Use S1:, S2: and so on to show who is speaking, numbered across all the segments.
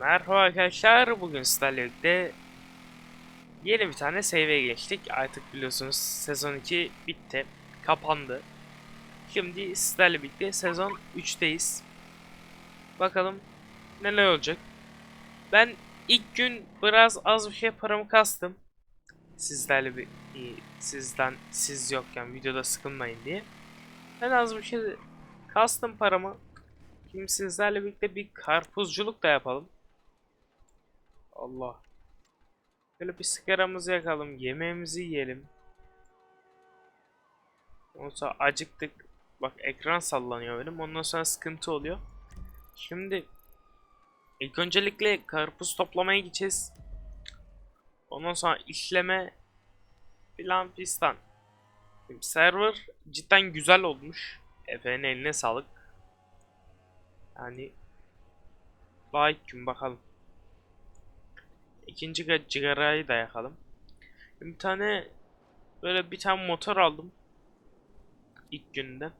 S1: Merhaba arkadaşlar. Bugün sizlerle yeni bir tane save'e geçtik. Artık biliyorsunuz sezon 2 bitti. Kapandı. Şimdi sizlerle sezon 3'teyiz. Bakalım neler olacak. Ben ilk gün biraz az bir şey paramı kastım. Sizlerle bir sizden siz yokken videoda sıkılmayın diye. Ben az bir şey kastım paramı. Şimdi sizlerle birlikte bir karpuzculuk da yapalım. Allah. Böyle bir sigaramızı yakalım, yemeğimizi yiyelim. Ondan acıktık. Bak ekran sallanıyor benim. Ondan sonra sıkıntı oluyor. Şimdi ilk öncelikle karpuz toplamaya gideceğiz. Ondan sonra işleme filan fistan. Şimdi server cidden güzel olmuş. Efe'nin eline sağlık. Yani daha ilk gün bakalım. İkinci ga- cigarayı da yakalım. Bir tane böyle bir tane motor aldım. İlk günden.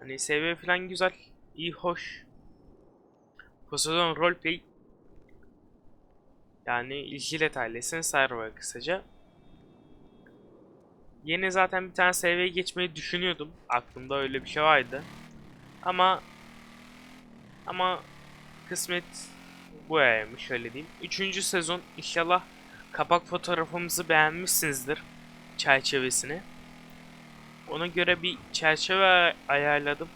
S1: Hani seviye falan güzel. iyi hoş. Poseidon roleplay. Yani Jilet ailesinin server kısaca. Yeni zaten bir tane seviyeye geçmeyi düşünüyordum. Aklımda öyle bir şey vardı. Ama ama kısmet bu yaymış öyle diyeyim. Üçüncü sezon inşallah kapak fotoğrafımızı beğenmişsinizdir. Çerçevesini. Ona göre bir çerçeve ayarladım.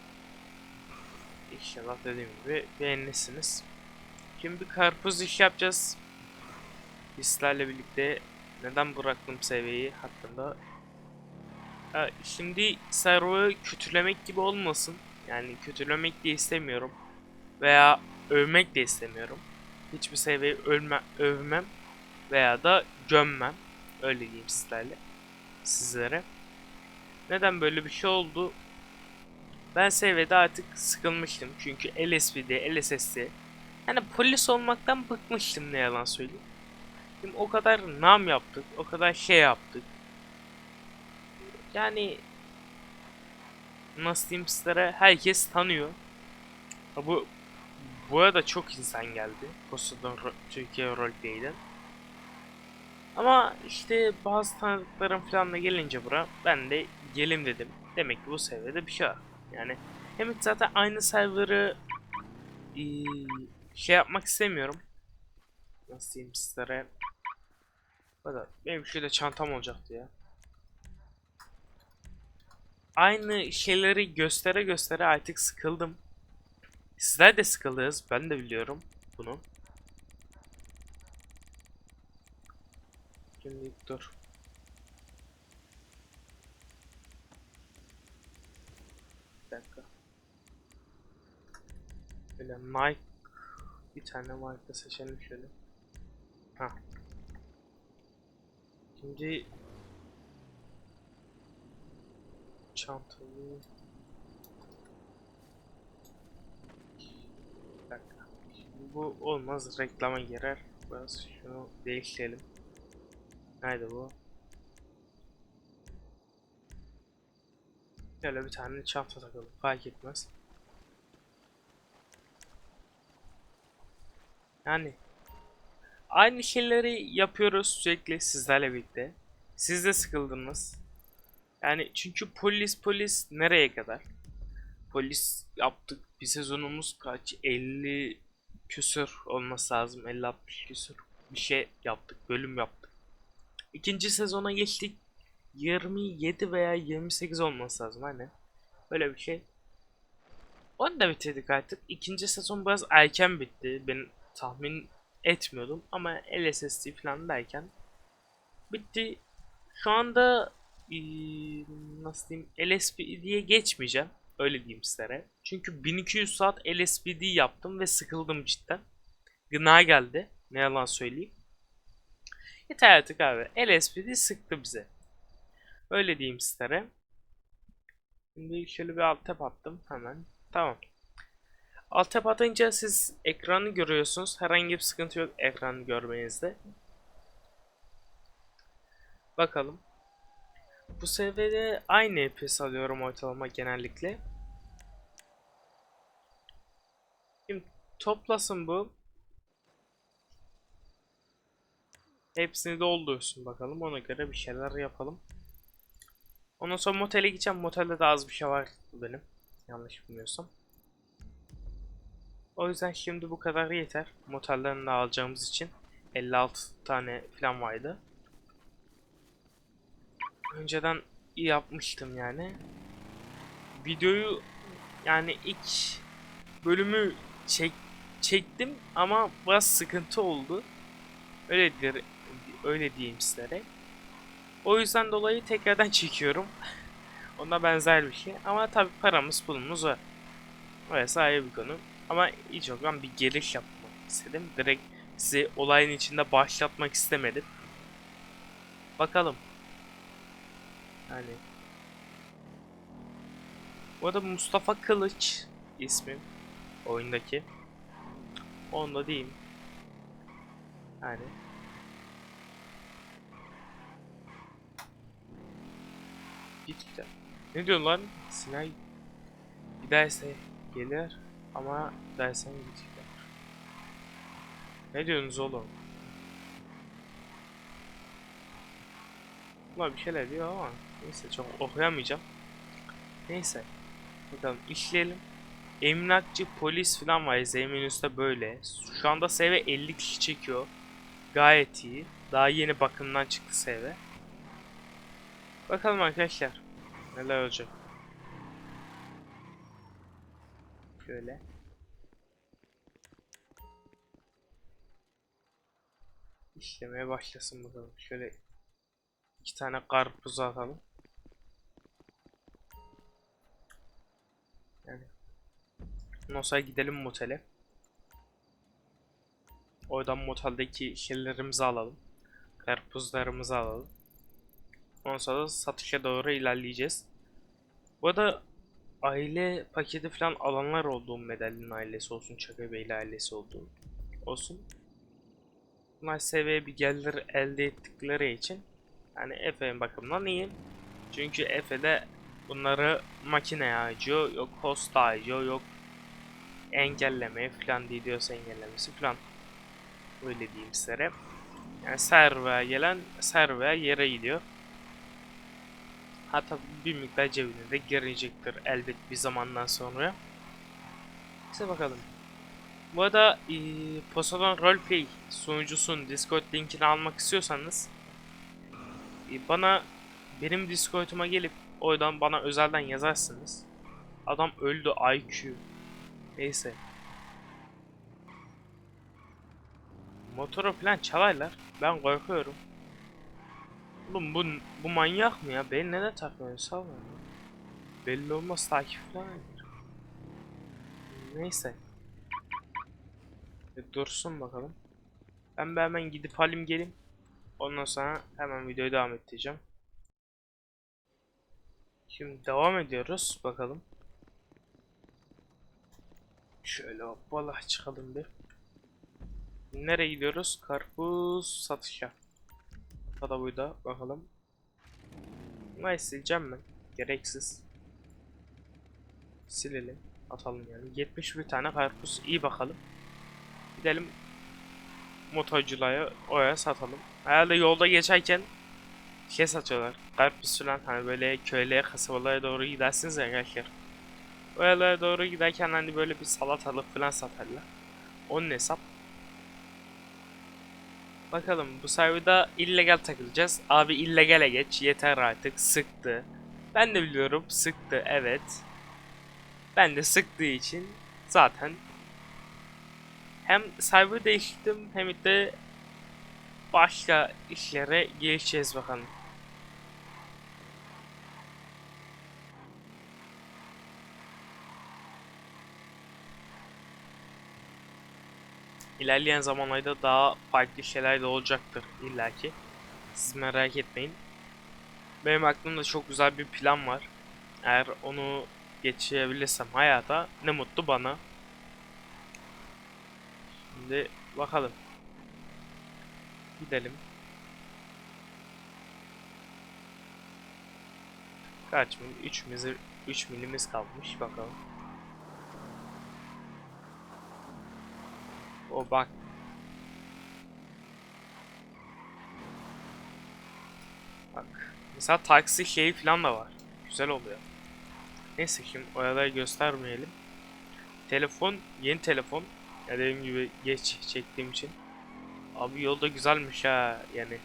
S1: İnşallah dediğim gibi beğenirsiniz. Şimdi bir karpuz iş yapacağız. Bizlerle birlikte neden bıraktım seviyeyi hakkında. Ha, şimdi server'ı kötülemek gibi olmasın. Yani kötülemek de istemiyorum. Veya övmek de istemiyorum. Hiçbir seviyeyi ölme, övmem veya da gömmem. Öyle diyeyim sizlerle. Sizlere. Neden böyle bir şey oldu? Ben seviyede artık sıkılmıştım. Çünkü LSPD, LSSD. Yani polis olmaktan bıkmıştım ne yalan söyleyeyim. Şimdi o kadar nam yaptık, o kadar şey yaptık. Yani nasıl diyeyim sizlere herkes tanıyor. Bu bu arada çok insan geldi. Ro- Türkiye Roleplay'den. Ama işte bazı tanıdıklarım falan da gelince bura ben de gelim dedim. Demek ki bu seviyede bir şey var. Yani hem zaten aynı server'ı eee, şey yapmak istemiyorum. Nasıl diyeyim sizlere. Hadi benim şöyle çantam olacaktı ya. Aynı şeyleri göstere göstere artık sıkıldım. Sizler de sıkıldınız. Ben de biliyorum bunu. Şimdi dur. Bir dakika. Böyle mic bir tane mic seçelim şöyle. Ha. Şimdi çantayı Bir dakika. Şimdi bu olmaz reklama girer. Biraz şunu değiştirelim. Nerede bu? Şöyle bir tane çanta takalım. Fark etmez. Yani aynı şeyleri yapıyoruz sürekli sizlerle birlikte. Siz de sıkıldınız. Yani çünkü polis polis nereye kadar? Polis yaptık. Bir sezonumuz kaç? 50 küsür olması lazım. 50-60 küsür. Bir şey yaptık. Bölüm yaptık. İkinci sezona geçtik. 27 veya 28 olması lazım hani. Böyle bir şey. Onu da bitirdik artık. İkinci sezon biraz erken bitti. Ben tahmin etmiyordum ama LSSD falan derken bitti. Şu anda nasıl diyeyim LSPD'ye geçmeyeceğim. Öyle diyeyim sizlere. Çünkü 1200 saat LSPD yaptım ve sıkıldım cidden. Gına geldi. Ne yalan söyleyeyim. Yeter artık abi. LSPD sıktı bize. Öyle diyeyim sizlere. Şimdi şöyle bir alt tab attım hemen. Tamam. Alt tab atınca siz ekranı görüyorsunuz. Herhangi bir sıkıntı yok ekranı görmenizde. Bakalım. Bu seviyede aynı EPS alıyorum ortalama genellikle. Şimdi toplasın bu. Hepsini doldursun bakalım. Ona göre bir şeyler yapalım. Ondan sonra motele gideceğim. Motelde de az bir şey var benim. Yanlış bilmiyorsam. O yüzden şimdi bu kadar yeter. Motelden de alacağımız için 56 tane falan vardı. Önceden yapmıştım yani. Videoyu yani ilk bölümü çek, çektim ama biraz sıkıntı oldu. Öyle der, öyle diyeyim sizlere. O yüzden dolayı tekrardan çekiyorum. Ona benzer bir şey. Ama tabi paramız pulumuz var. Orası ayrı bir konu. Ama hiç yoktan bir geliş yapmak istedim. Direkt sizi olayın içinde başlatmak istemedim. Bakalım. Yani. Bu arada Mustafa Kılıç ismim. Oyundaki. Onu da diyeyim. Yani. Git. Ne diyorsun lan? Sinay giderse gelir ama dersen gider. Ne diyorsunuz oğlum? Bunlar bir şeyler diyor ama neyse çok okuyamayacağım. Neyse. Bakalım işleyelim. Emlakçı, polis falan var. Zemin üstte böyle. Şu anda SV 50 kişi çekiyor. Gayet iyi. Daha yeni bakımdan çıktı SV. Bakalım arkadaşlar. Neler olacak. Şöyle. İşlemeye başlasın bakalım. Şöyle iki tane karpuz atalım. Yani. Sonra gidelim motele. Oradan moteldeki şeylerimizi alalım. Karpuzlarımızı alalım. Ondan sonra satışa doğru ilerleyeceğiz. Bu arada aile paketi falan alanlar olduğum Medellin ailesi olsun, Çaka Beyli ailesi olduğum olsun. Bunlar seviyeye bir gelir elde ettikleri için yani Efe'nin bakımından iyi. Çünkü Efe'de bunları makine harcıyor, yok host harcıyor, yok engellemeye falan diyorsa engellemesi falan. Öyle diyeyim size. Yani server gelen server yere gidiyor. Hatta bir miktar cebine de girecektir elbet bir zamandan sonra. İşte bakalım. Bu arada e, Poseidon Roleplay sunucusunun Discord linkini almak istiyorsanız bana benim Discord'uma gelip oradan bana özelden yazarsınız. Adam öldü IQ. Neyse. Motoru falan çalarlar. Ben korkuyorum. Oğlum bu, bu manyak mı ya? Beni neden takmıyorsun? Sal bana. Belli olmaz takip falan. Neyse. Bir dursun bakalım. Ben bir hemen gidip halim geleyim. Ondan sonra hemen videoyu devam ettireceğim. Şimdi devam ediyoruz. Bakalım. Şöyle hoppala çıkalım bir. Nereye gidiyoruz? Karpuz satışa. Hadi buyda bakalım. Nice sileceğim ben. Gereksiz. Silelim. Atalım yani. 71 tane karpuz. iyi bakalım. Gidelim motorculara oraya satalım. Herhalde yolda geçerken şey satıyorlar. Karpuz falan hani böyle köylere kasabalara doğru gidersiniz ya arkadaşlar. Oralara doğru giderken hani böyle bir salatalık falan satarlar. Onun hesap. Bakalım bu serverda illegal takılacağız. Abi illegale geç yeter artık sıktı. Ben de biliyorum sıktı evet. Ben de sıktığı için zaten hem server değiştirdim hem de başka işlere geçeceğiz bakalım. İlerleyen zamanlarda daha farklı şeyler de olacaktır illaki. Siz merak etmeyin. Benim aklımda çok güzel bir plan var. Eğer onu geçirebilirsem hayata ne mutlu bana. Şimdi bakalım. Gidelim. Kaç mil? 3 mil 3 milimiz kalmış bakalım. O bak. Mesela taksi şeyi falan da var. Güzel oluyor. Neyse şimdi oyaları göstermeyelim. Telefon, yeni telefon. Ya dediğim gibi geç çektiğim için. Abi yolda güzelmiş ha yani.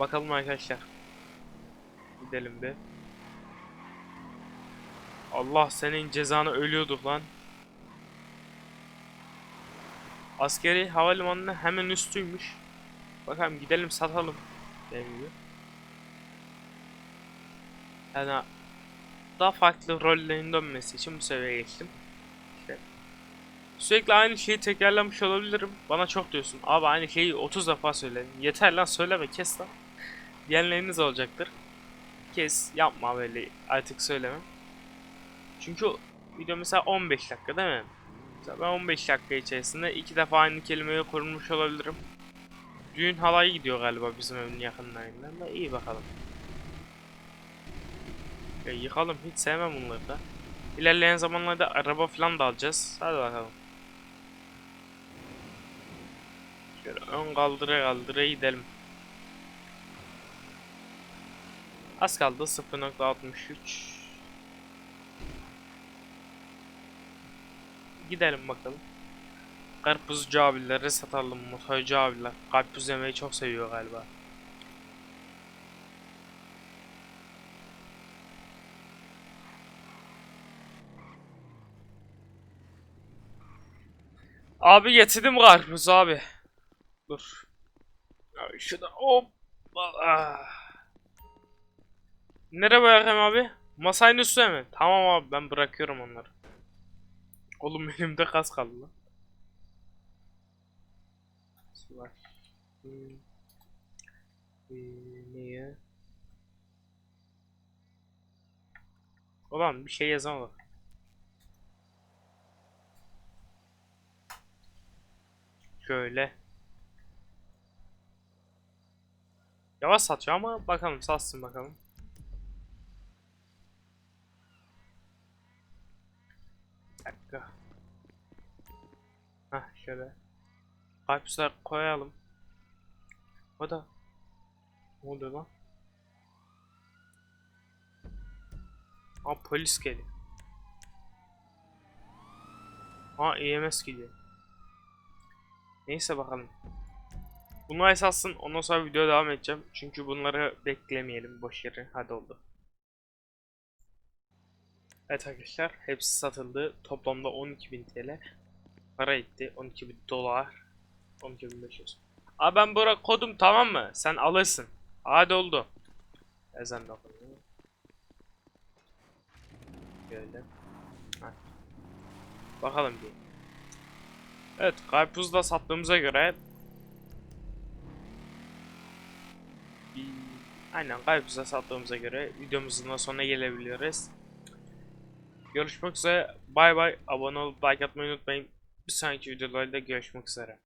S1: Bakalım arkadaşlar. Gidelim bir. Allah senin cezanı ölüyorduk lan. Askeri havalimanına hemen üstüymüş. Bakalım gidelim satalım. Dediğim. Yani daha farklı rollerin dönmesi için bu seviyeye geçtim. Sürekli aynı şeyi tekrarlamış olabilirim. Bana çok diyorsun. Abi aynı şeyi 30 defa söyledin. Yeter lan söyleme kes lan. Diyenleriniz olacaktır. Kes yapma böyle artık söyleme. Çünkü video mesela 15 dakika değil mi? Mesela ben 15 dakika içerisinde iki defa aynı kelimeyi kurmuş olabilirim. Düğün halayı gidiyor galiba bizim evin yakınlarından da iyi bakalım. Ya yıkalım hiç sevmem bunları da. İlerleyen zamanlarda araba falan da alacağız. Hadi bakalım. Şöyle ön kaldıra kaldıra gidelim. Az kaldı 0.63 Gidelim bakalım. Karpuzcu abileri satalım. Motorcu abiler. Karpuz yemeyi çok seviyor galiba. Abi getirdim karpuz abi. Dur. Ya şurada hop. Ah. Nereye bırakayım abi? Masanın üstüne mi? Tamam abi ben bırakıyorum onları. Oğlum elimde kas kaldı lan. Var. Hmm. Niye? Ulan bir şey yazamadım. Şöyle. Yavaş satıyor ama bakalım satsın bakalım. Bir dakika. Hah şöyle. Kalpsler koyalım. O da. Ne oluyor lan? Aa polis geliyor. Aa EMS geliyor. Neyse bakalım. Bunu esassın ondan sonra video devam edeceğim. Çünkü bunları beklemeyelim yere. Hadi oldu. Evet arkadaşlar hepsi satıldı. Toplamda 12.000 TL para etti. 12.000 dolar. 12.500. Abi ben bırak kodum tamam mı? Sen alırsın. Hadi oldu. Ezan da. Böyle. Heh. Bakalım bir. Evet karpuz da sattığımıza göre Aynen da sattığımıza göre videomuzun da sonuna gelebiliyoruz. Görüşmek üzere. Bay bay. Abone olup like atmayı unutmayın. Bir sonraki videolarda görüşmek üzere.